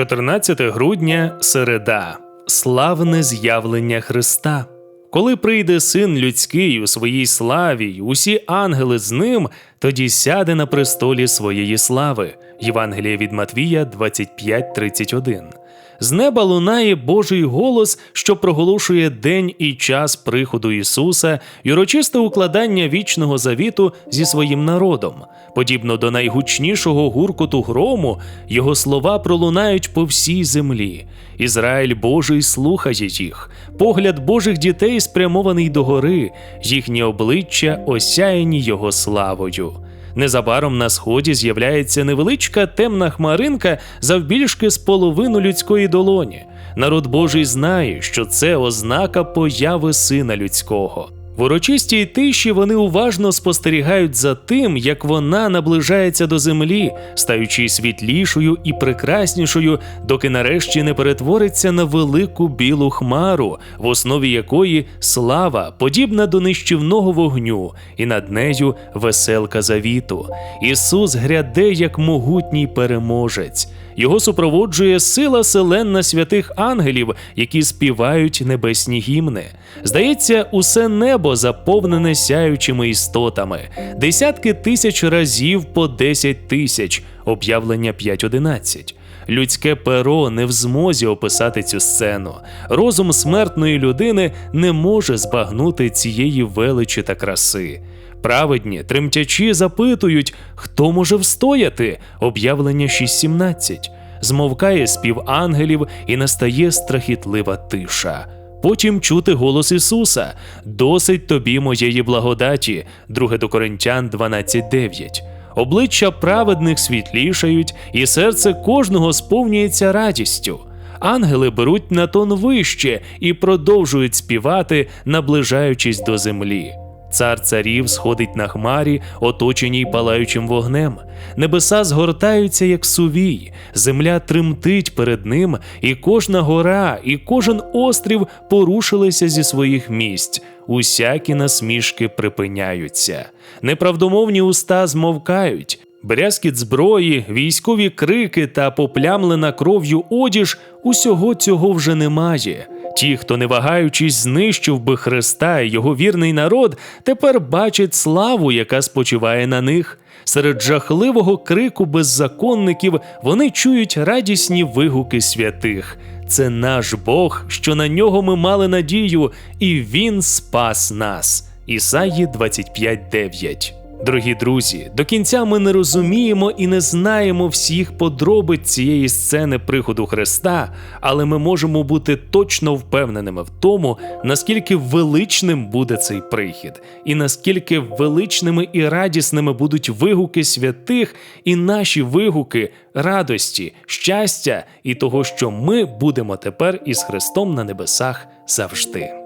14 грудня середа. Славне з'явлення Христа. Коли прийде син людський у своїй славі, й усі ангели з ним, тоді сяде на престолі своєї слави. Євангеліє від Матвія 25.31. З неба лунає Божий голос, що проголошує день і час приходу Ісуса і урочисте укладання вічного завіту зі своїм народом. Подібно до найгучнішого гуркоту грому, його слова пролунають по всій землі. Ізраїль Божий слухає їх. Погляд Божих дітей спрямований до гори, їхні обличчя осяяні його славою. Незабаром на сході з'являється невеличка темна хмаринка завбільшки з половину людської долоні. Народ Божий знає, що це ознака появи сина людського. В урочистій тиші вони уважно спостерігають за тим, як вона наближається до землі, стаючи світлішою і прекраснішою, доки нарешті не перетвориться на велику білу хмару, в основі якої слава, подібна до нищівного вогню, і над нею веселка завіту. Ісус гряде як могутній переможець. Його супроводжує сила селенна святих ангелів, які співають небесні гімни. Здається, усе небо заповнене сяючими істотами, десятки тисяч разів по 10 тисяч, об'явлення 5.11. Людське перо не в змозі описати цю сцену. Розум смертної людини не може збагнути цієї величі та краси. Праведні, тремтячі запитують, хто може встояти? Об'явлення 6.17. Змовкає спів ангелів і настає страхітлива тиша. Потім чути голос Ісуса: Досить тобі моєї благодаті, 2 до Коринтян 12.9. Обличчя праведних світлішають, і серце кожного сповнюється радістю. Ангели беруть на тон вище і продовжують співати, наближаючись до землі. Цар царів сходить на хмарі, оточеній палаючим вогнем. Небеса згортаються, як сувій, земля тремтить перед ним, і кожна гора, і кожен острів порушилися зі своїх місць. Усякі насмішки припиняються. Неправдомовні уста змовкають. Брязкіт зброї, військові крики та поплямлена кров'ю одіж усього цього вже немає. Ті, хто не вагаючись, знищив би Христа і його вірний народ, тепер бачать славу, яка спочиває на них. Серед жахливого крику беззаконників вони чують радісні вигуки святих. Це наш Бог, що на нього ми мали надію, і Він спас нас. Ісаї 25.9 Дорогі друзі, до кінця ми не розуміємо і не знаємо всіх подробиць цієї сцени приходу Христа, але ми можемо бути точно впевненими в тому, наскільки величним буде цей прихід, і наскільки величними і радісними будуть вигуки святих, і наші вигуки радості, щастя і того, що ми будемо тепер із Христом на небесах завжди.